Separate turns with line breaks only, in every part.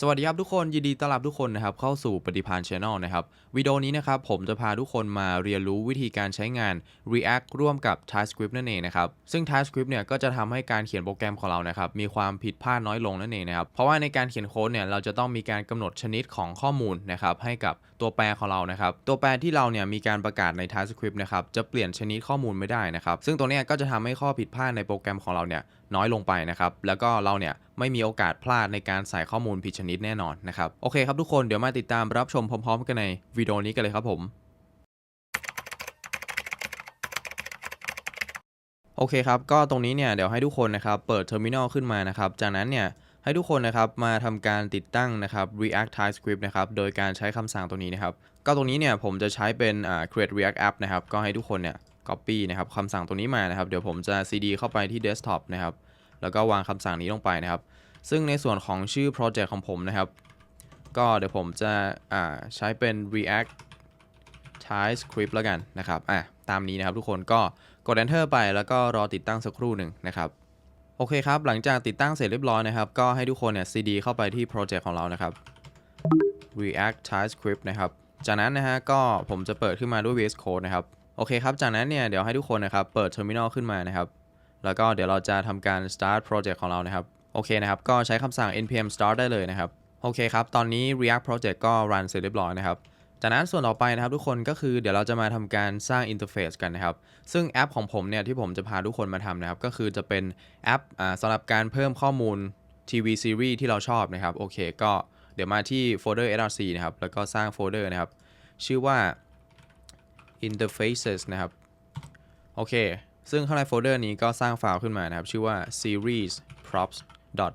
สวัสดีครับทุกคนยินดีต้อนรับทุกคนนะครับเข้าสู่ปฏิพาน Channel นะครับวิดีโอนี้นะครับผมจะพาทุกคนมาเรียนรู้วิธีการใช้งาน React ร่วมกับ TypeScript นั่นเองนะครับซึ่ง TypeScript เนี่ยก็จะทำให้การเขียนโปรแกรมของเรานะครับมีความผิดพลาดน้อยลงนั่นเองนะครับเพราะว่าในการเขียนโค้ดเนี่ยเราจะต้องมีการกำหนดชนิดของข้อมูลนะครับให้กับตัวแปรของเรานะครับตัวแปรที่เราเนี่ยมีการประกาศใน TypeScript นะครับจะเปลี่ยนชนิดข้อมูลไม่ได้นะครับซึ่งตัวนี้ก็จะทำให้ข้อผิดพลาดในโปรแกรมของเราเนี่ย น้อยลงไปนะครับ แล้วก็เราเนี่ยไม่มีโอกาสพลาดในการใส่ข้อมูลผิดชนิดแน่นอนนะครับ โอเคครับทุกคนเดี๋ยวมาติดตามรับชมพร้อม ๆ กันในวิดีโอนี้กันเลยครับผมโอเคครับ ก็ตรงนี้เนี่ยเดี๋ยวให้ทุกคนนะครับเปิดเทอร์มินอลขึ้นมานะครับ จากนั้นเนี่ยให้ทุกคนนะครับมาทำการติดตั้งนะครับ React TypeScript นะครับโดยการใช้คำสั่งตัวนี้นะครับ ก็ตรงนี้เนี่ยผมจะใช้เป็นอ่า create React App นะครับ ก็ให้ทุกคนเนี่ย copy นะครับคำสั่งตัวนี้มานะครับ เดี๋ยวผมจะ cd เข้าไปที่ desktop นะครับ แล้วก็วางคำสั่งนี้ลงไปนะครับ ซึ่งในส่วนของชื่อ project ของผมนะครับ ก็เดี๋ยวผมจะใช้เป็น React TypeScript แล้วกันนะครับอะตามนี้นะครับทุกคนก็กด enter ไปแล้วก็รอติดตั้งสักครู่หนึ่งนะครับโอเคครับ หลังจากติดตั้งเสร็จเรียบร้อยนะครับ ก็ให้ทุกคนเนี่ย cd เข้าไปที่โปรเจกต์ของเรานะครับ React TypeScript นะครับ จากนั้นนะฮะก็ผมจะเปิดขึ้นมาด้วย VS Code นะครับ โอเคครับ จากนั้นเนี่ย เดี๋ยวให้ทุกคนนะครับ เปิด Terminal ขึ้นมานะครับ แล้วก็เดี๋ยวเราจะทำการ start project ของเรานะครับโอเคนะครับ ก็ใช้คำสั่ง npm start ได้เลยนะครับ โอเคครับ ตอนนี้ React project ก็ run เสร็จเรียบร้อยนะครับ จากนั้นส่วนต่อไปนะครับทุกคนก็คือเดี๋ยวเราจะมาทำการสร้างอินเทอร์เฟซกันนะครับ ซึ่งแอปของผมเนี่ยที่ผมจะพาทุกคนมาทำนะครับ ก็คือจะเป็นแอปอ่าสำหรับการเพิ่มข้อมูลทีวีซีรีส์ที่เราชอบนะครับ โอเค ก็เดี๋ยวมาที่โฟลเดอร์ src นะครับ แล้วก็สร้างโฟลเดอร์นะครับ ชื่อว่า interfaces นะครับ โอเค ซึ่งข้างในโฟลเดอร์นี้ก็สร้างไฟล์ขึ้นมานะครับ ชื่อว่า series props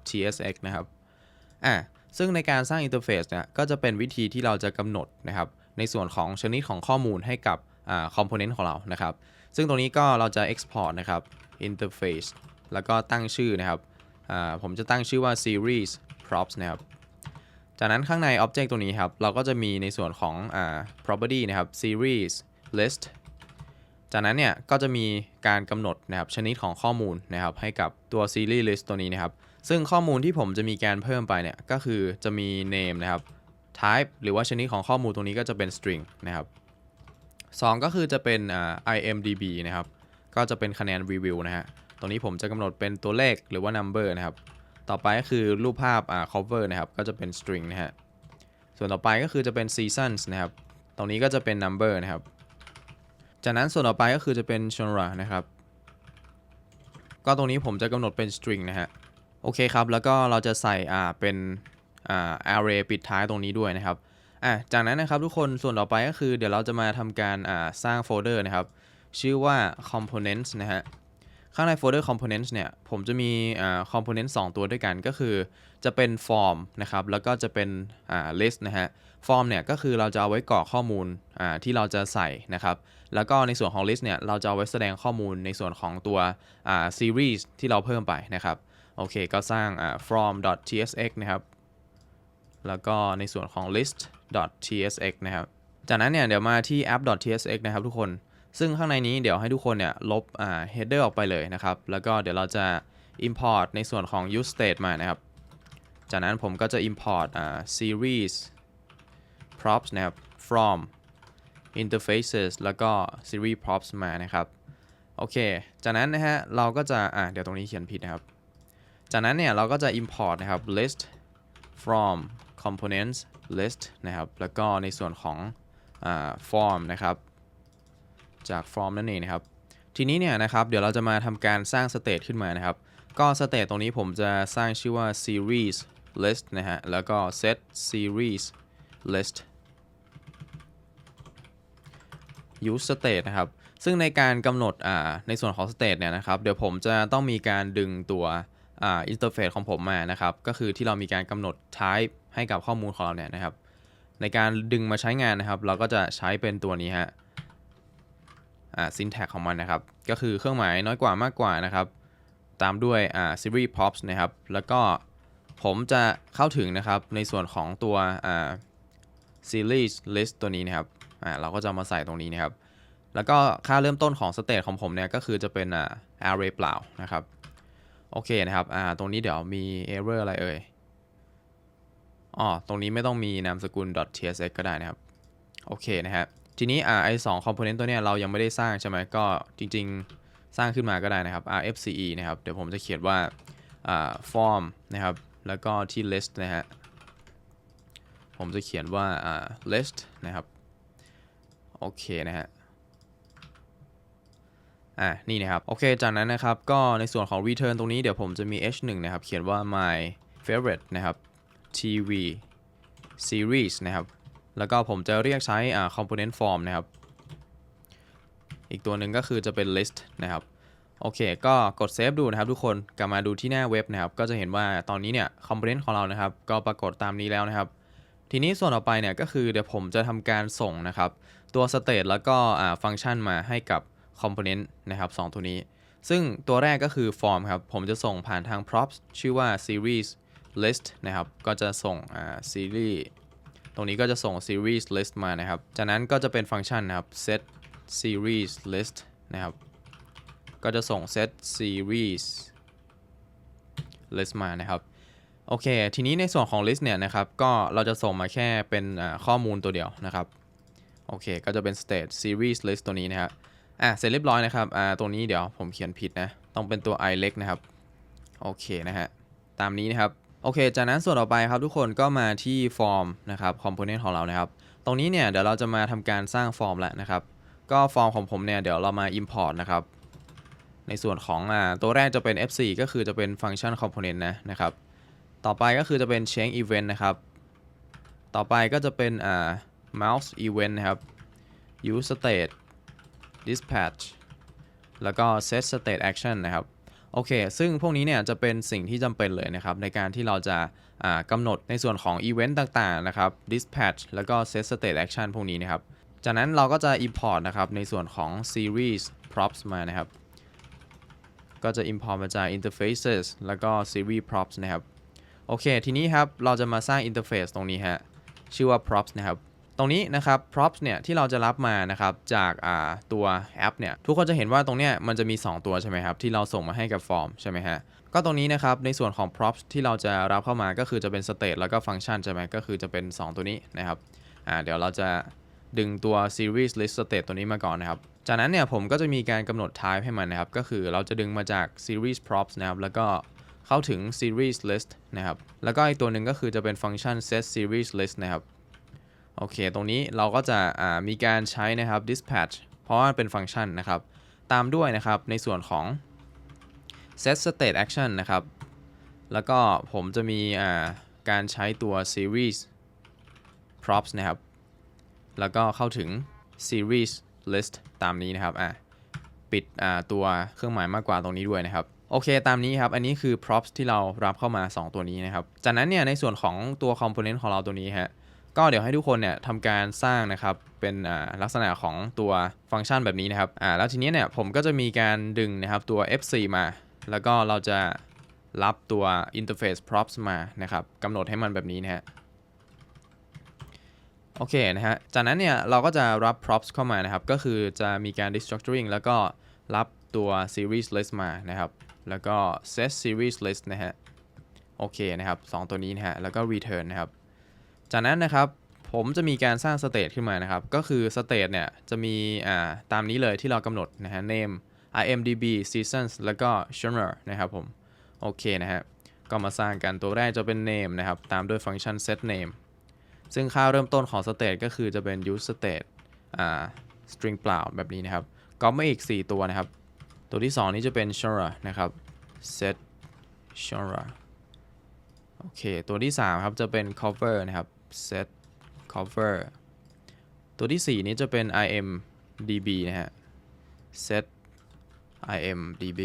tsx นะครับอะซึ่งในการสร้างอินเทอร์เฟซเนี่ยก็จะเป็นวิธีที่เราจะกำหนดนะครับ ในส่วนของชนิดของข้อมูลให้กับอ่าคอมโพเนนต์ของเรานะครับ ซึ่งตรงนี้ก็เราจะ export นะครับ interface แล้วก็ตั้งชื่อนะครับอ่าผมจะตั้งชื่อว่า series props นะครับ จากนั้นข้างใน object ตัวนี้ครับ เราก็จะมีในส่วนของอ่า property นะครับ series list จากนั้นเนี่ยก็จะมีการกำหนดนะครับชนิดของข้อมูลนะครับให้กับตัว series list ตัวนี้นะครับ ซึ่งข้อมูลที่ผมจะมีการเพิ่มไปเนี่ยก็คือจะมี name นะครับ type หรือว่าชนิดของข้อมูลตรงนี้ก็จะเป็น string นะครับสองก็คือจะเป็น imdb นะครับ ก็จะเป็นคะแนน review นะฮะ ตรงนี้ผมจะกำหนดเป็นตัวเลขหรือว่า number นะครับ ต่อไปก็คือรูปภาพ cover นะครับ ก็จะเป็น string นะฮะ ส่วนต่อไปก็คือจะเป็น seasons นะครับ ตรงนี้ก็จะเป็น number นะครับ จากนั้นส่วนต่อไปก็คือจะเป็น genre นะครับ ก็ตรงนี้ผมจะกำหนดเป็น string นะฮะ โอเคครับ แล้วก็เราจะใส่อ่าเป็นอ่า array ปิดท้ายตรงนี้ด้วยนะครับอะจากนั้นนะครับทุกคนส่วนต่อไปก็คือเดี๋ยวเราจะมาทำการอ่าสร้างโฟลเดอร์นะครับ ชื่อว่า components นะฮะ ข้างในโฟลเดอร์ components เนี่ย ผมจะมีอ่า component 2 ตัวด้วยกันก็คือจะเป็น form นะครับ แล้วก็จะเป็นอ่า list นะฮะ form เนี่ยก็คือเราจะเอาไว้กรอกข้อมูลอ่าที่เราจะใส่นะครับ แล้วก็ในส่วนของ list เนี่ยเราจะเอาไว้แสดงข้อมูลในส่วนของตัวอ่า series ที่เราเพิ่มไปนะครับ โอเค ก็สร้างอ่า from.tsx นะครับ แล้วก็ในส่วนของ list.tsx นะครับ จากนั้นเนี่ยเดี๋ยวมาที่ app.tsx นะครับทุกคน ซึ่งข้างในนี้เดี๋ยวให้ทุกคนเนี่ยลบอ่า header ออกไปเลยนะครับ แล้วก็เดี๋ยวเราจะ import ในส่วนของ use state มานะครับ จากนั้นผมก็จะ import อ่า series props นะครับ from interfaces แล้วก็ series props มานะครับ โอเค จากนั้นนะฮะเราก็จะ อ่าเดี๋ยวตรงนี้เขียนผิดนะครับ จากนั้นเนี่ยเราก็จะ import นะครับ list from components list นะครับ แล้วก็ในส่วนของอ่า form นะครับ จาก form นั่นเองนะครับ ทีนี้เนี่ยนะครับ เดี๋ยวเราจะมาทำการสร้าง state ขึ้นมานะครับ ก็ state ตรงนี้ผมจะสร้างชื่อว่า series list นะฮะ แล้วก็ set series list use state นะครับ ซึ่งในการกำหนดอ่าในส่วนของ state เนี่ยนะครับ เดี๋ยวผมจะต้องมีการดึงตัวอ่า interface ของผมมานะครับ ก็คือที่เรามีการกำหนด type ให้กับข้อมูลของเราเนี่ยนะครับ ในการดึงมาใช้งานนะครับ เราก็จะใช้เป็นตัวนี้ฮะ อ่า syntax ของมันนะครับ ก็คือเครื่องหมายน้อยกว่ามากกว่านะครับ ตามด้วยอ่า series props นะครับ แล้วก็ผมจะเข้าถึงนะครับในส่วนของตัวอ่า series list ตัวนี้นะครับ อ่า เราก็จะมาใส่ตรงนี้นะครับ แล้วก็ค่าเริ่มต้นของ state ของผมเนี่ยก็คือจะเป็นอ่า array เปล่านะครับ โอเคนะครับ อ่า ตรงนี้เดี๋ยวมี error อะไรเอ่ยอ๋อ ตรงนี้ไม่ต้องมีนามสกุล .tsx ก็ได้นะครับ โอเคนะฮะ ทีนี้อ่าไอสองคอมโพเนนต์ตัวเนี้ยเรายังไม่ได้สร้างใช่ไหมก็จริง ๆ สร้างขึ้นมาก็ได้นะครับ rfce นะครับ เดี๋ยวผมจะเขียนว่าอ่า form นะครับ แล้วก็ที่ list นะฮะ ผมจะเขียนว่าอ่า list นะครับ โอเคนะฮะอ่านี่นะครับ โอเค จากนั้นนะครับ ก็ในส่วนของ return ตรงนี้เดี๋ยวผมจะมี h1 นะครับ เขียนว่า my favorite นะครับ tv series นะครับ แล้วก็ผมจะเรียกใช้ component form นะครับ อีกตัวหนึ่งก็คือจะเป็น list นะครับ โอเค ก็กดเซฟดูนะครับทุกคน กลับมาดูที่หน้าเว็บนะครับ ก็จะเห็นว่าตอนนี้เนี่ย component ของเรานะครับ ก็ปรากฏตามนี้แล้วนะครับ ทีนี้ส่วนต่อไปเนี่ยก็คือเดี๋ยวผมจะทำการส่งนะครับ ตัว state แล้วก็ฟังก์ชันมาให้กับ component นะครับสองตัวนี้ ซึ่งตัวแรกก็คือ form ครับ ผมจะส่งผ่านทาง props ชื่อว่า series list นะครับ ก็จะส่ง series ตรงนี้ก็จะส่ง series list มานะครับ จากนั้นก็จะเป็นฟังก์ชันนะครับ set series list นะครับ ก็จะส่ง set series list มานะครับ โอเค ทีนี้ในส่วนของ list เนี่ยนะครับ ก็เราจะส่งมาแค่เป็นข้อมูลตัวเดียวนะครับ โอเค ก็จะเป็น state series list ตัวนี้นะครับอะ เสร็จเรียบร้อยนะครับ อ่า ตรงนี้เดี๋ยวผมเขียนผิดนะ ต้องเป็นตัว i เล็กนะครับ โอเคนะฮะ ตามนี้นะครับ โอเค จากนั้นส่วนต่อไปครับทุกคนก็มาที่ฟอร์มนะครับคอมโพเนนต์ของเรานะครับ ตรงนี้เนี่ยเดี๋ยวเราจะมาทำการสร้างฟอร์มแล้วนะครับ ก็ฟอร์มของผมเนี่ยเดี๋ยวเรามา import นะครับ ในส่วนของอ่าตัวแรกจะเป็น f4 ก็คือจะเป็นฟังก์ชันคอมโพเนนต์นะนะครับ ต่อไปก็คือจะเป็น change event นะครับ ต่อไปก็จะเป็นอ่า mouse event นะครับ use state dispatch แล้วก็ set state action นะครับ โอเค ซึ่งพวกนี้เนี่ยจะเป็นสิ่งที่จำเป็นเลยนะครับ ในการที่เราจะอ่ากำหนดในส่วนของ event ต่างๆ นะครับ dispatch แล้วก็ set state action พวกนี้นะครับ จากนั้นเราก็จะ import นะครับ ในส่วนของ series props มานะครับ ก็จะ import มาจาก interfaces แล้วก็ series props นะครับ โอเค ทีนี้ครับ เราจะมาสร้าง interface ตรงนี้ฮะ ชื่อว่า props นะครับ ตรงนี้นะครับ props เนี่ยที่เราจะรับมานะครับจากาตัวแอปเนี่ยทุกคนจะเห็นว่าตรงเนี้ยมันจะมี 2 ตัวใช่ไหมครับที่เราส่งมาให้กับฟอร์มใช่ไหมฮะก็ตรงนี้นะครับในส่วนของ props ที่เราจะรับเข้ามาก็คือจะเป็น state แล้วก็ฟังก์ชันใช่ไหมก็คือจะเป็น 2 ตัวนี้นะครับอ่าเดี๋ยวเราจะดึงตัว series list state ตัวนี้มาก่อนนะครับจากนั้นเนี่ยผมก็จะมีการกำหนด type ให้มันนะครับก็คือเราจะดึงมาจาก series props นะครับแล้วก็เข้าถึง series list นะครับแล้วก็อีกตัวหนึ่งก็คือจะเป็นฟังก์ชัน set series list นะครับ โอเค ตรงนี้เราก็จะมีการใช้นะครับ dispatch เพราะว่ามันเป็นฟังก์ชันนะครับ ตามด้วยนะครับในส่วนของ set state action นะครับ แล้วก็ผมจะมีการใช้ตัว series props นะครับ แล้วก็เข้าถึง series list ตามนี้นะครับ อะ ปิดตัวเครื่องหมายมากกว่าตรงนี้ด้วยนะครับ โอเค ตามนี้ครับ อันนี้คือ props ที่เรารับเข้ามา 2 ตัวนี้นะครับ จากนั้นเนี่ย ในส่วนของตัว component ของเราตัวนี้ฮะ ก็เดี๋ยวให้ทุกคนเนี่ยทำการสร้างนะครับเป็นอ่าลักษณะของตัวฟังก์ชันแบบนี้นะครับอ่าแล้วทีนี้เนี่ยผมก็จะมีการดึงนะครับตัว f4 มา แล้วก็เราจะรับตัว interface props มานะครับกำหนดให้มันแบบนี้นะฮะโอเคนะฮะ จากนั้นเนี่ยเราก็จะรับ props เข้ามานะครับ ก็คือจะมีการ destructuring แล้วก็รับตัว series list มานะครับ แล้วก็ set series list นะฮะ โอเคนะครับสองตัวนี้นะฮะ แล้วก็ return นะครับ จากนั้นนะครับผมจะมีการสร้าง state ขึ้นมานะครับ ก็คือ state เนี่ยจะมีอ่าตามนี้เลยที่เรากำหนดนะฮะ name imdb seasons แล้วก็ genre นะครับผมโอเคนะฮะก็มาสร้างกันตัวแรกจะเป็น name นะครับ ตามด้วยฟังก์ชัน set name ซึ่งค่าเริ่มต้นของ state ก็คือจะเป็น use state อ่า string เปล่าแบบนี้นะครับ ก็มาอีก 4 ตัวนะครับ ตัวที่ 2 นี้จะเป็น genre นะครับ set genre โอเค ตัวที่ 3 ครับ จะเป็น cover นะครับ set cover ตัวที่ 4 นี้จะเป็น imdb นะฮะ set imdb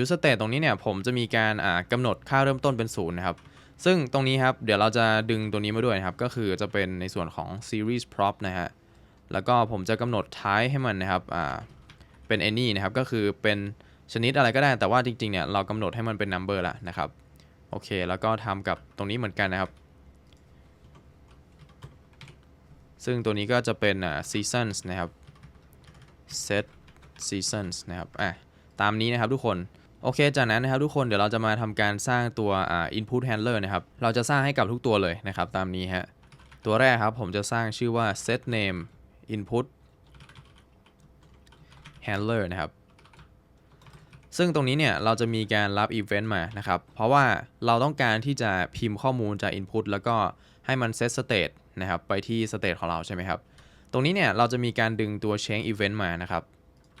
use state ตรงนี้เนี่ยผมจะมีการกำหนดค่าเริ่มต้นเป็น0นะครับ ซึ่งตรงนี้ครับ เดี๋ยวเราจะดึงตัวนี้มาด้วยนะครับ ก็คือจะเป็นในส่วนของ series prop นะฮะ แล้วก็ผมจะกำหนดท้ายให้มันนะครับเป็น any นะครับ ก็คือเป็นชนิดอะไรก็ได้ แต่ว่าจริงๆเนี่ยเรากำหนดให้มันเป็น number ละนะครับ โอเค แล้วก็ทำกับตรงนี้เหมือนกันนะครับ ซึ่งตัวนี้ก็จะเป็นอ่า seasons นะครับ set seasons นะครับอะตามนี้นะครับทุกคนโอเค จากนั้นนะครับทุกคนเดี๋ยวเราจะมาทำการสร้างตัวอ่า input handler นะครับ เราจะสร้างให้กับทุกตัวเลยนะครับ ตามนี้ฮะ ตัวแรกครับผมจะสร้างชื่อว่า set name input handler นะครับ ซึ่งตรงนี้เนี่ยเราจะมีการรับ event มานะครับ เพราะว่าเราต้องการที่จะพิมพ์ข้อมูลจาก input แล้วก็ให้มัน set state นะครับไปที่ state ของเราใช่ไหมครับ ตรงนี้เนี่ยเราจะมีการดึงตัว change event มานะครับ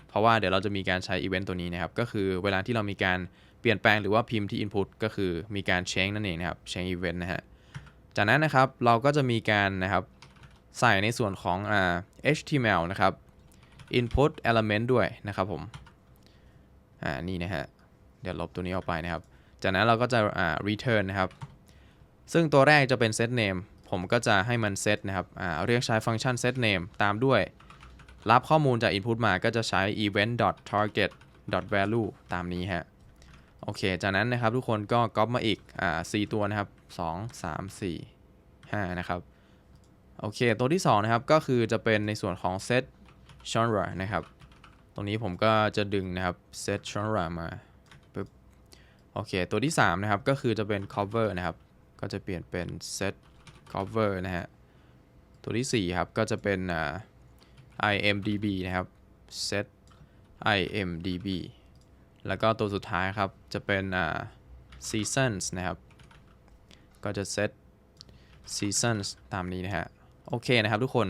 เพราะว่าเดี๋ยวเราจะมีการใช้ event ตัวนี้นะครับ ก็คือเวลาที่เรามีการเปลี่ยนแปลงหรือว่าพิมพ์ที่ input ก็คือมีการ change นั่นเองนะครับ change event นะฮะ จากนั้นนะครับเราก็จะมีการนะครับใส่ในส่วนของอ่า HTML นะครับ input element ด้วยนะครับผม อ่า นี่นะฮะ เดี๋ยวลบตัวนี้ออกไปนะครับ จากนั้นเราก็จะอ่า return นะครับ ซึ่งตัวแรกจะเป็น set name ผมก็จะให้มัน set นะครับเรียกใช้ฟังก์ชัน set name ตามด้วย รับข้อมูลจาก input มาก็จะใช้ event target value ตามนี้ฮะ โอเค จากนั้นนะครับทุกคนก็ก๊อปมาอีกอ่าสตัวนะครับ 2 3 4 5 นะครับ โอเค ตัวที่ 2 นะครับ ก็คือจะเป็นในส่วนของ set genre นะครับ ตรงนี้ผมก็จะดึงนะครับ set genre มาปึ๊บโอเค ตัวที่ 3 นะครับ ก็คือจะเป็น cover นะครับ ก็จะเปลี่ยนเป็น set cover นะฮะ ตัวที่ 4 ครับ ก็จะเป็น imdb นะครับ set imdb แล้วก็ตัวสุดท้ายครับ จะเป็น seasons นะครับ ก็จะ set seasons ตามนี้นะฮะ โอเคนะครับทุกคน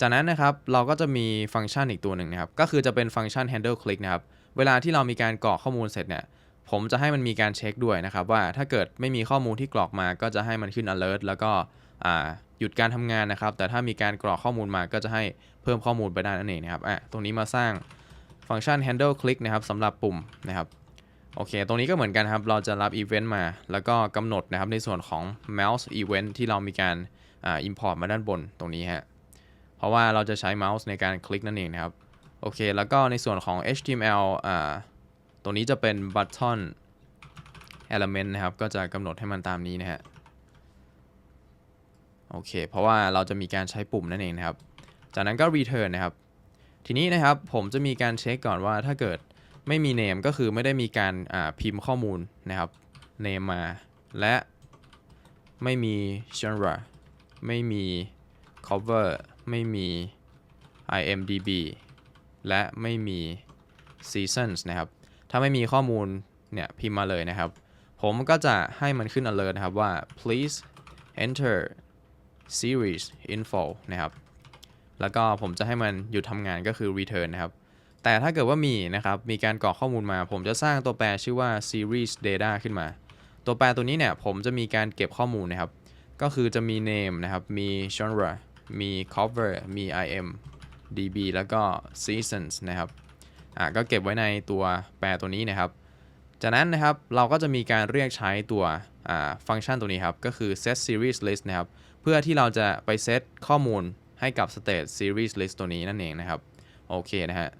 จากนั้นนะครับ เราก็จะมีฟังก์ชันอีกตัวหนึ่งนะครับ ก็คือจะเป็นฟังก์ชัน handle click นะครับ เวลาที่เรามีการกรอกข้อมูลเสร็จเนี่ย ผมจะให้มันมีการเช็คด้วยนะครับว่าถ้าเกิดไม่มีข้อมูลที่กรอกมาก็จะให้มันขึ้น alert แล้วก็หยุดการทำงานนะครับ แต่ถ้ามีการกรอกข้อมูลมาก็จะให้เพิ่มข้อมูลไปได้นั่นเองนะครับอะตรงนี้มาสร้างฟังก์ชัน handle click นะครับสำหรับปุ่มนะครับโอเค ตรงนี้ก็เหมือนกันครับ เราจะรับ event มา แล้วก็กำหนดนะครับในส่วนของ mouse event ที่เรามีการอ่า import มาด้านบนตรงนี้ฮะ เพราะว่าเราจะใช้ mouse ในการคลิกนั่นเองนะครับ โอเค แล้วก็ในส่วนของ HTML อ่า ตรงนี้จะเป็น button element นะครับ ก็จะกำหนดให้มันตามนี้นะฮะ โอเค เพราะว่าเราจะมีการใช้ปุ่มนั่นเองนะครับ จากนั้นก็ return นะครับ ทีนี้นะครับผมจะมีการเช็คก่อนว่าถ้าเกิดไม่มี name ก็คือไม่ได้มีการพิมพ์ข้อมูลนะครับ name มา และไม่มี genre ไม่มี cover ไม่มี imdb และไม่มี seasons นะครับ ถ้าไม่มีข้อมูลเนี่ยพิมพ์มาเลยนะครับ ผมก็จะให้มันขึ้น alert นะครับว่า please enter series info นะครับ แล้วก็ผมจะให้มันหยุดทำงานก็คือ return นะครับ แต่ถ้าเกิดว่ามีนะครับ มีการกรอกข้อมูลมา ผมจะสร้างตัวแปรชื่อว่า series data ขึ้นมา ตัวแปรตัวนี้เนี่ยผมจะมีการเก็บข้อมูลนะครับ ก็คือจะมี name นะครับ มี genre มี cover มี im db แล้วก็ seasons นะครับ อะก็เก็บไว้ในตัวแปรตัวนี้นะครับ จากนั้นนะครับเราก็จะมีการเรียกใช้ตัวฟังก์ชันตัวนี้ครับ ก็คือ set series list นะครับ เพื่อที่เราจะไปเซตข้อมูลให้กับ state series list ตัวนี้นั่นเองนะครับ โอเคนะฮะ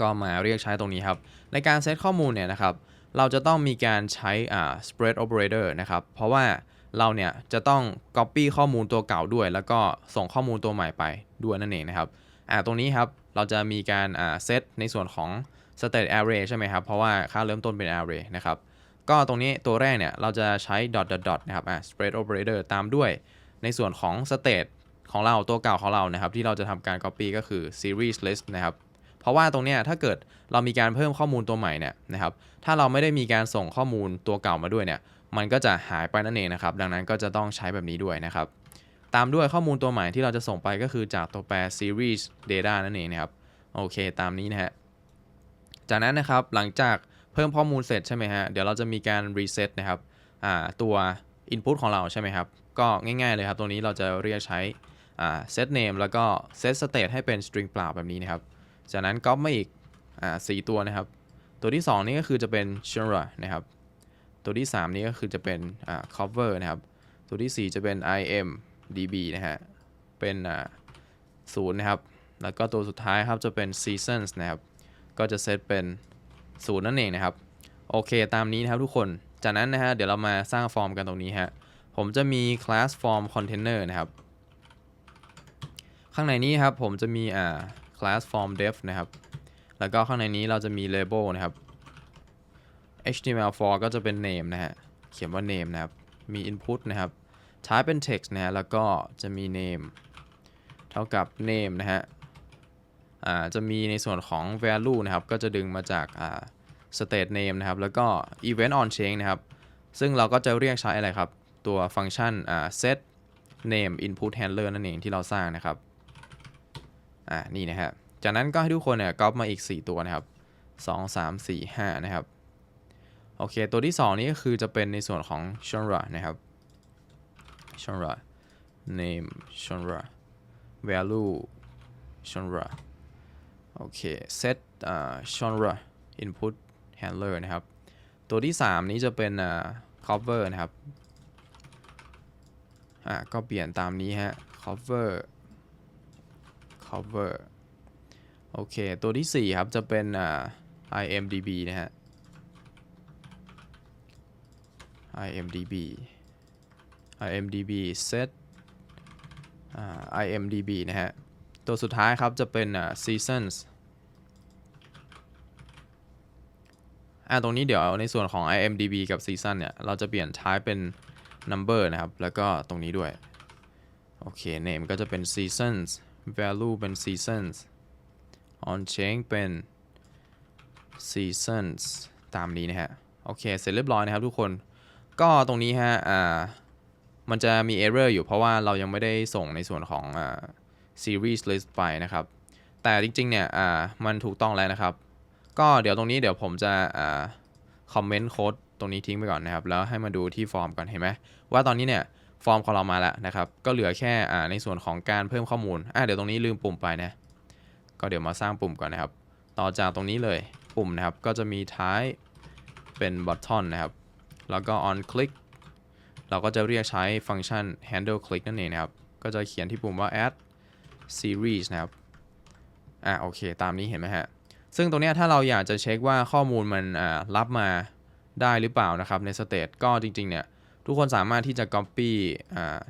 ก็มาเรียกใช้ตรงนี้ครับ ในการเซตข้อมูลเนี่ยนะครับ เราจะต้องมีการใช้ spread operator นะครับ เพราะว่าเราเนี่ยจะต้อง copy ข้อมูลตัวเก่าด้วย แล้วก็ส่งข้อมูลตัวใหม่ไปด้วยนั่นเองนะครับ อ่าตรงนี้ครับเราจะมีการอ่าเซตในส่วนของ state array ใช่ไหมครับ เพราะว่าค่าเริ่มต้นเป็น array นะครับ ก็ตรงนี้ตัวแรกเนี่ย เราจะใช้ dot dot dot นะครับอ่า spread operator ตามด้วยในส่วนของ state ของเราตัวเก่าของเรานะครับ ที่เราจะทำการ copy ก็คือ series list นะครับเพราะว่าตรงเนี้ยถ้าเกิดเรามีการเพิ่มข้อมูลตัวใหม่เนี่ยนะครับ ถ้าเราไม่ได้มีการส่งข้อมูลตัวเก่ามาด้วยเนี่ย มันก็จะหายไปนั่นเองนะครับ ดังนั้นก็จะต้องใช้แบบนี้ด้วยนะครับ ตามด้วยข้อมูลตัวใหม่ที่เราจะส่งไปก็คือจากตัวแปร series data นั่นเองนะครับ โอเค ตามนี้นะฮะ จากนั้นนะครับหลังจากเพิ่มข้อมูลเสร็จใช่ไหมฮะ เดี๋ยวเราจะมีการ reset นะครับตัว input ของเราใช่ไหมครับ ก็ง่ายๆเลยครับตรงนี้เราจะเรียกใช้ set name แล้วก็ set state ให้เป็น string เปล่าแบบนี้นะครับ จากนั้นก๊อปมาอีกอ่าสี่ตัวนะครับ ตัวที่ 2 นี่ก็คือจะเป็น genre นะครับ ตัวที่ 3 นี่ก็คือจะเป็น cover นะครับ ตัวที่ 4 จะเป็น im db นะฮะ เป็นอ่าศูนย์นะครับ แล้วก็ตัวสุดท้ายครับจะเป็น seasons นะครับ ก็จะเซตเป็นศูนย์นั่นเองนะครับ โอเคตามนี้นะครับทุกคน จากนั้นนะฮะเดี๋ยวเรามาสร้างฟอร์มกันตรงนี้ฮะ ผมจะมี class form container นะครับ ข้างในนี้ครับผมจะมีอ่า class form def นะครับ แล้วก็ข้างในนี้เราจะมี label นะครับ HTML4 ก็จะเป็น name นะฮะ เขียนว่า name นะครับ มี input นะครับ type เป็น text นะฮะแล้วก็จะมี name เท่ากับ name นะฮะอ่าจะมีในส่วนของ value นะครับ ก็จะดึงมาจากอ่า state name นะครับ แล้วก็ event on chain นะครับ ซึ่งเราก็จะเรียกใช้อะไรครับ ตัวฟังก์ชันอ่า set name input handler นั่นเองที่เราสร้างนะครับอ่านี่นะฮะจากนั้นก็ให้ทุกคนเนี่ยก๊อปมาอีก 4 ตัวนะครับ 2 3 4 5 นะครับ โอเค ตัวที่ 2 นี้ก็คือจะเป็นในส่วนของ genre นะครับ genre name genre value genre โอเค set อ่า genre input handler นะครับ ตัวที่ 3 นี้จะเป็นอ่า cover นะครับ อ่าก็เปลี่ยนตามนี้ฮะ cover cover โอเค ตัวที่ 4 ครับ จะเป็นอ่า imdb นะฮะ imdb imdb set imdb นะฮะ ตัวสุดท้ายครับจะเป็น seasons อ่าตรงนี้เดี๋ยวในส่วนของ imdb กับ season เนี่ย เราจะเปลี่ยน type เป็น number นะครับ แล้วก็ตรงนี้ด้วย โอเค name ก็จะเป็น seasons value เป็น seasons on chain เป็น seasons ตามนี้นะฮะ โอเค เสร็จเรียบร้อยนะครับทุกคน ก็ตรงนี้ฮะ อ่า มันจะมี error อยู่เพราะว่าเรายังไม่ได้ส่งในส่วนของอ่า series list ไปนะครับ แต่จริงๆเนี่ยอ่ามันถูกต้องแล้วนะครับ ก็เดี๋ยวตรงนี้เดี๋ยวผมจะอ่าคอมเมนต์โค้ดตรงนี้ทิ้งไปก่อนนะครับ แล้วให้มาดูที่ฟอร์มก่อนเห็นไหมว่าตอนนี้เนี่ยฟอร์มของเรามาแล้วนะครับ ก็เหลือแค่อ่าในส่วนของการเพิ่มข้อมูลอ่าเดี๋ยวตรงนี้ลืมปุ่มไปนะก็เดี๋ยวมาสร้างปุ่มก่อนนะครับ ต่อจากตรงนี้เลยปุ่มนะครับก็จะมีท้ายเป็น button นะครับ แล้วก็ on click เราก็จะเรียกใช้ฟังก์ชัน handle click นั่นเองนะครับ ก็จะเขียนที่ปุ่มว่า add series นะครับ อ่าโอเค ตามนี้เห็นไหมฮะ ซึ่งตรงนี้ถ้าเราอยากจะเช็คว่าข้อมูลมันอ่ารับมาได้หรือเปล่านะครับในสเตตก็จริงๆเนี่ย ทุกคนสามารถที่จะ copy อ่า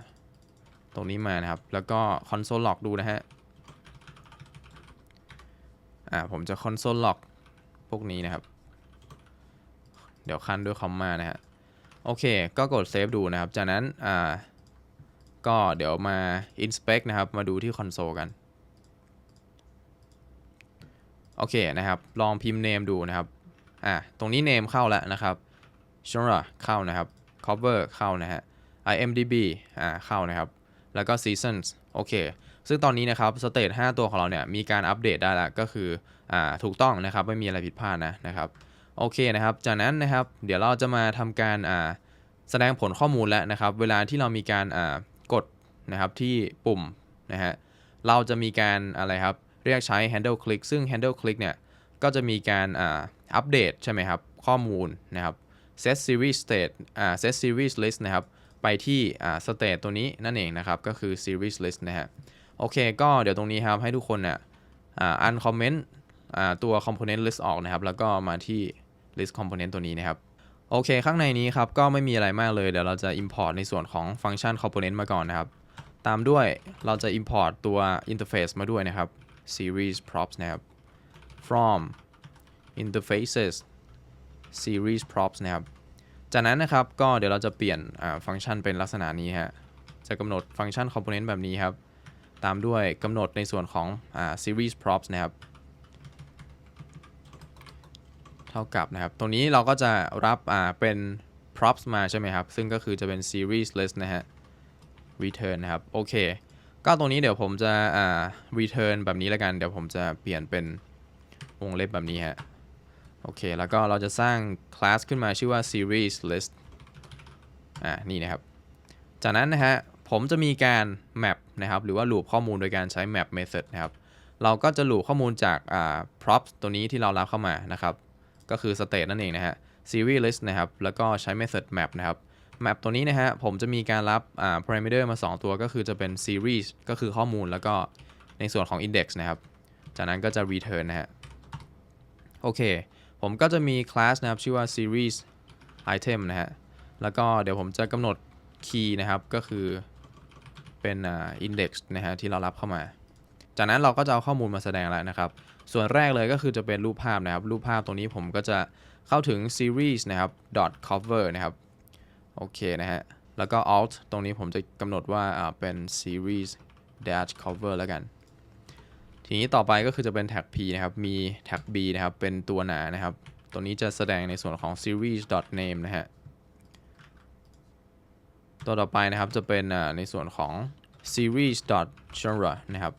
ตรงนี้มานะครับ แล้วก็ console log ดูนะฮะ อ่าผมจะ console log พวกนี้นะครับ เดี๋ยวคันด้วยคอมมานะฮะ โอเค ก็กด save ดูนะครับ จากนั้นอ่าก็เดี๋ยวมา inspect นะครับ มาดูที่ console กัน โอเคนะครับ ลองพิมพ์ name ดูนะครับ อ่าตรงนี้ name เข้าแล้วนะครับ genre เข้านะครับ cover เข้านะฮะ imdb อ่าเข้านะครับ แล้วก็ seasons โอเค ซึ่งตอนนี้นะครับ state 5 ตัวของเราเนี่ย มีการอัปเดตได้แล้ว ก็คือ อ่า ถูกต้องนะครับ ไม่มีอะไรผิดพลาดนะนะครับ โอเคนะครับ จากนั้นนะครับ เดี๋ยวเราจะมาทำการอ่าแสดงผลข้อมูลแล้วนะครับ เวลาที่เรามีการอ่ากดนะครับที่ปุ่มนะฮะ เราจะมีการอะไรครับ เรียกใช้ handle click ซึ่ง handle click เนี่ย ก็จะมีการอ่าอัปเดตใช่ไหมครับ ข้อมูลนะครับ set series state อ่า set series list นะครับ ไปที่อ่า state ตัวนี้นั่นเองนะครับ ก็คือ series list นะฮะ โอเค ก็เดี๋ยวตรงนี้ครับให้ทุกคนเนี่ยอ่า uncomment อ่าตัว component list ออกนะครับ แล้วก็มาที่ list component ตัวนี้นะครับ โอเค ข้างในนี้ครับ ก็ไม่มีอะไรมากเลย เดี๋ยวเราจะ import ในส่วนของฟังก์ชัน component มาก่อนนะครับ ตามด้วยเราจะ import ตัว interface มาด้วยนะครับ series props นะครับ from interfaces series props นะครับ จากนั้นนะครับ ก็เดี๋ยวเราจะเปลี่ยนฟังก์ชันเป็นลักษณะนี้ฮะ จะกำหนดฟังก์ชัน component แบบนี้ครับ ตามด้วยกำหนดในส่วนของอ series props นะครับ เท่ากับนะครับ ตรงนี้เราก็จะรับอ่าเป็น props มาใช่ไหมครับ ซึ่งก็คือจะเป็น series list นะฮะ return นะครับ โอเค ก็ตรงนี้เดี๋ยวผมจะอ่า return แบบนี้แล้วกัน เดี๋ยวผมจะเปลี่ยนเป็นวงเล็บแบบนี้ฮะ โอเค แล้วก็เราจะสร้าง class ขึ้นมาชื่อว่า series list อ่า นี่นะครับ จากนั้นนะฮะ ผมจะมีการ map นะครับ หรือว่า loop ข้อมูลโดยการใช้ map method นะครับ เราก็จะ loop ข้อมูลจากอ่า props ตัวนี้ที่เรารับเข้ามานะครับ ก็คือ state นั่นเองนะฮะ series list นะครับ แล้วก็ใช้ method map นะครับ map ตัวนี้นะฮะ ผมจะมีการรับอ่า parameter มา 2 ตัวก็คือจะเป็น series ก็คือข้อมูลแล้วก็ในส่วนของ index นะครับ จากนั้นก็จะ return นะฮะ โอเค ผมก็จะมี class นะครับ ชื่อว่า series item นะฮะ แล้วก็เดี๋ยวผมจะกำหนด key นะครับ ก็คือเป็นอ่า index นะฮะที่เรารับเข้ามา จากนั้นเราก็จะเอาข้อมูลมาแสดงแล้วนะครับ ส่วนแรกเลยก็คือจะเป็นรูปภาพนะครับ รูปภาพตรงนี้ผมก็จะเข้าถึง series นะครับ dot cover นะครับ โอเคนะฮะ แล้วก็ alt ตรงนี้ผมจะกำหนดว่าเป็น series dash cover แล้วกัน ทีนี้ต่อไปก็คือจะเป็น tag p นะครับ มี tag b นะครับ เป็นตัวหนานะครับตรงนี้จะแสดงในส่วนของ series dot name นะฮะ ตัวต่อไปนะครับจะเป็นในส่วนของ series dot genre นะครับ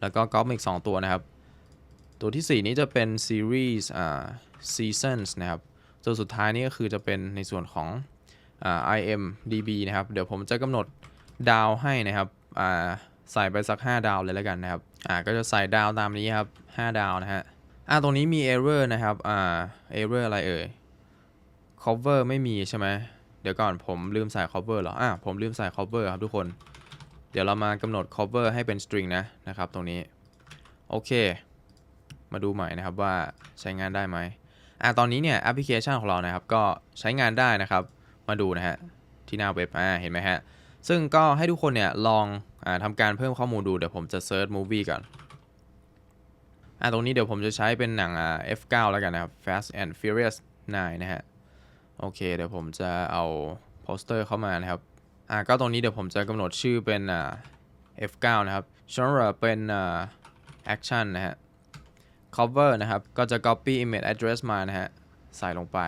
แล้วก็ก๊อปอีก 2 ตัวนะครับ ตัวที่ 4 นี้จะเป็น series อ่า seasons นะครับ ตัวสุดท้ายนี่ก็คือจะเป็นในส่วนของอ่า imdb นะครับ เดี๋ยวผมจะกำหนดดาวให้นะครับอ่าใส่ไปสัก 5 ดาวเลยแล้วกันนะครับอ่าก็จะใส่ดาวตามนี้ครับ 5 ดาวนะฮะอ่าตรงนี้มี error นะครับอ่า error อะไรเอ่ย cover ไม่มีใช่ไหมเดี๋ยวก่อนผมลืมใส่ cover เหรออ่าผมลืมใส่ cover ครับทุกคน เดี๋ยวเรามากำหนด cover ให้เป็น string นะนะครับตรงนี้ โอเค มาดูใหม่นะครับว่าใช้งานได้ไหมอ่าตอนนี้เนี่ยแอปพลิเคชันของเรานะครับ ก็ใช้งานได้นะครับ มาดูนะฮะที่หน้าเว็บอ่าเห็นไหมฮะซึ่งก็ให้ทุกคนเนี่ยลองอ่าทำการเพิ่มข้อมูลดูเดี๋ยวผมจะ search movie ก่อนอ่าตรงนี้เดี๋ยวผมจะใช้เป็นหนังอ่า F9 แล้วกันนะครับ Fast and Furious 9นะฮะโอเค เดี๋ยวผมจะเอาโปสเตอร์เข้ามานะครับอ่าก็ตรงนี้เดี๋ยวผมจะกำหนดชื่อเป็นอ่า F9 นะครับ genre เป็นอ่า action นะฮะ cover นะครับ ก็จะ copy image address มานะฮะ ใส่ลงไป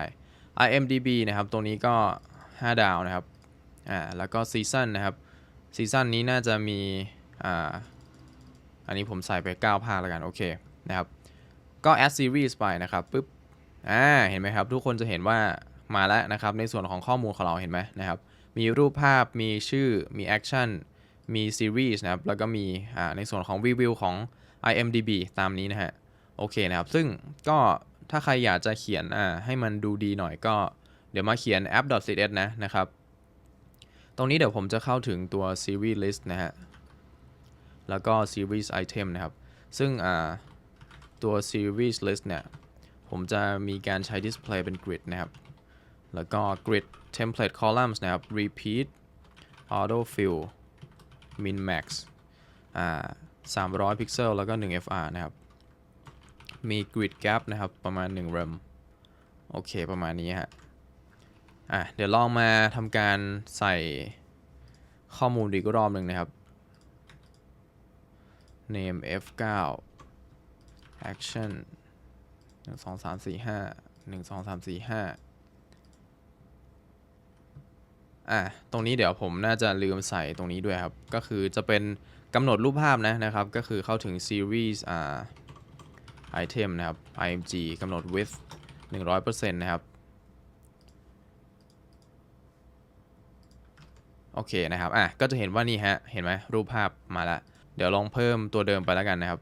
IMDb นะครับ ตรงนี้ก็ 5 ดาวนะครับ อ่า แล้วก็ season นะครับ season นี้น่าจะมี อ่า อันนี้ผมใส่ไป 9 ภาคแล้วกัน โอเค นะครับ ก็ add series ไปนะครับ ปึ๊บ อ่า เห็นไหมครับ ทุกคนจะเห็นว่ามาแล้วนะครับ ในส่วนของข้อมูลของเราเห็นไหมนะครับ มีรูปภาพ มีชื่อ มีแอคชั่นมีซีรีส์นะครับ แล้วก็มี อ่า ในส่วนของรีวิวของ IMDb ตามนี้นะฮะ โอเคนะครับ ซึ่งก็ถ้าใครอยากจะเขียนอ่าให้มันดูดีหน่อยก็เดี๋ยวมาเขียน app.css นะนะครับ ตรงนี้เดี๋ยวผมจะเข้าถึงตัว series list นะฮะ แล้วก็ series item นะครับ ซึ่งอ่าตัว series list เนี่ย ผมจะมีการใช้ display เป็น grid นะครับ แล้วก็ grid template columns นะครับ repeat auto fill min max อ่า300 พิกเซล แล้วก็ 1 fr นะครับ มี grid gap นะครับประมาณ1 rem โอเคประมาณนี้ฮะอะเดี๋ยวลองมาทำการใส่ข้อมูลอีกรอบหนึ่งนะครับ name f9 action หนึ่งสองสามสี่ห้าหนึ่งสองสามสี่ห้าอะตรงนี้เดี๋ยวผมน่าจะลืมใส่ตรงนี้ด้วยครับ ก็คือจะเป็นกำหนดรูปภาพนะนะครับ ก็คือเข้าถึง series อ่า item นะครับ img กำหนด width 100%นะครับ โอเคนะครับ อะ ก็จะเห็นว่านี่ฮะ เห็นไหมรูปภาพมาล้วเดี๋ยวลองเพิ่มตัวเดิมไปแล้วกันนะครับ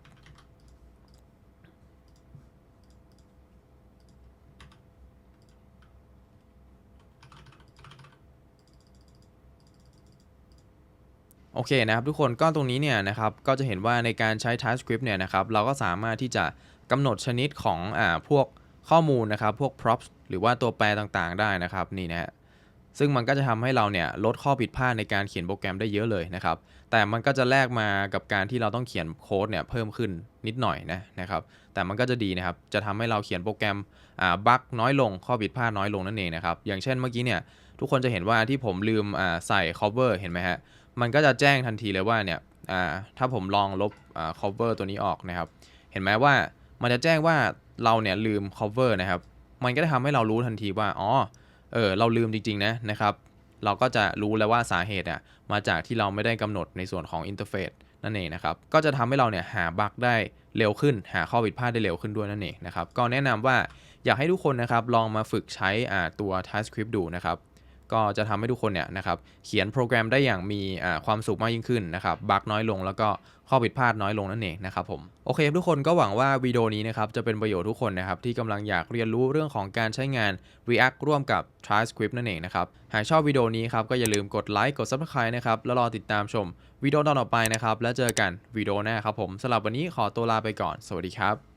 โอเคนะครับทุกคนก็ตรงนี้เนี่ยนะครับ ก็จะเห็นว่าในการใช้ TypeScript เนี่ยนะครับ เราก็สามารถที่จะ กำหนดชนิดของอ่าพวกข้อมูลนะครับ พวก props หรือว่าตัวแปรต่างๆ ได้นะครับนี่นะฮะซึ่งมันก็จะทำให้เราเนี่ยลดข้อผิดพลาดในการเขียนโปรแกรมได้เยอะเลยนะครับ แต่มันก็จะแลกมากับการที่เราต้องเขียนโค้ดเนี่ยเพิ่มขึ้นนิดหน่อยนะนะครับ แต่มันก็จะดีนะครับ จะทำให้เราเขียนโปรแกรมอ่าบั๊กน้อยลง ข้อผิดพลาดน้อยลงนั่นเองนะครับ อย่างเช่นเมื่อกี้เนี่ยทุกคนจะเห็นว่าที่ผมลืมอ่าใส่ cover เห็นไหมฮะ มันก็จะแจ้งทันทีเลยว่าเนี่ยอ่าถ้าผมลองลบอ่า cover ตัวนี้ออกนะครับ เห็นไหมว่า มันจะแจ้งว่าเราเนี่ยลืม cover นะครับ มันก็จะทำให้เรารู้ทันทีว่า อ๋อ เออ เราลืมจริง ๆ นะนะครับ เราก็จะรู้แล้วว่าสาเหตุอะ มาจากที่เราไม่ได้กำหนดในส่วนของอินเทอร์เฟซนั่นเองนะครับ ก็จะทำให้เราเนี่ยหาบั๊กได้เร็วขึ้น หาข้อผิดพลาดได้เร็วขึ้นด้วยนั่นเองนะครับ ก็แนะนำว่าอยากให้ทุกคนนะครับลองมาฝึกใช้อ่าตัว TypeScript ดูนะครับ ก็จะทำให้ทุกคนเนี่ยนะครับเขียนโปรแกรมได้อย่างมีความสุขมากยิ่งขึ้นนะครับบั๊กน้อยลงแล้วก็ข้อผิดพลาดน้อยลงนั่นเองนะครับผมโอเคทุกคนก็หวังว่าวิดีโอนี้นะครับจะเป็นประโยชน์ทุกคนนะครับที่กำลังอยากเรียนรู้เรื่องของการใช้งาน React ร่วมกับ TypeScript นั่นเองนะครับหากชอบวิดีโอนี้ครับก็อย่าลืมกดไลค์กด Subscribe นะครับแล้วรอติดตามชมวิดีโอตอนต่อไปนะครับแล้วเจอกันวิดีโอหน้าครับผมสำหรับวันนี้ขอตัวลาไปก่อน สวัสดีครับ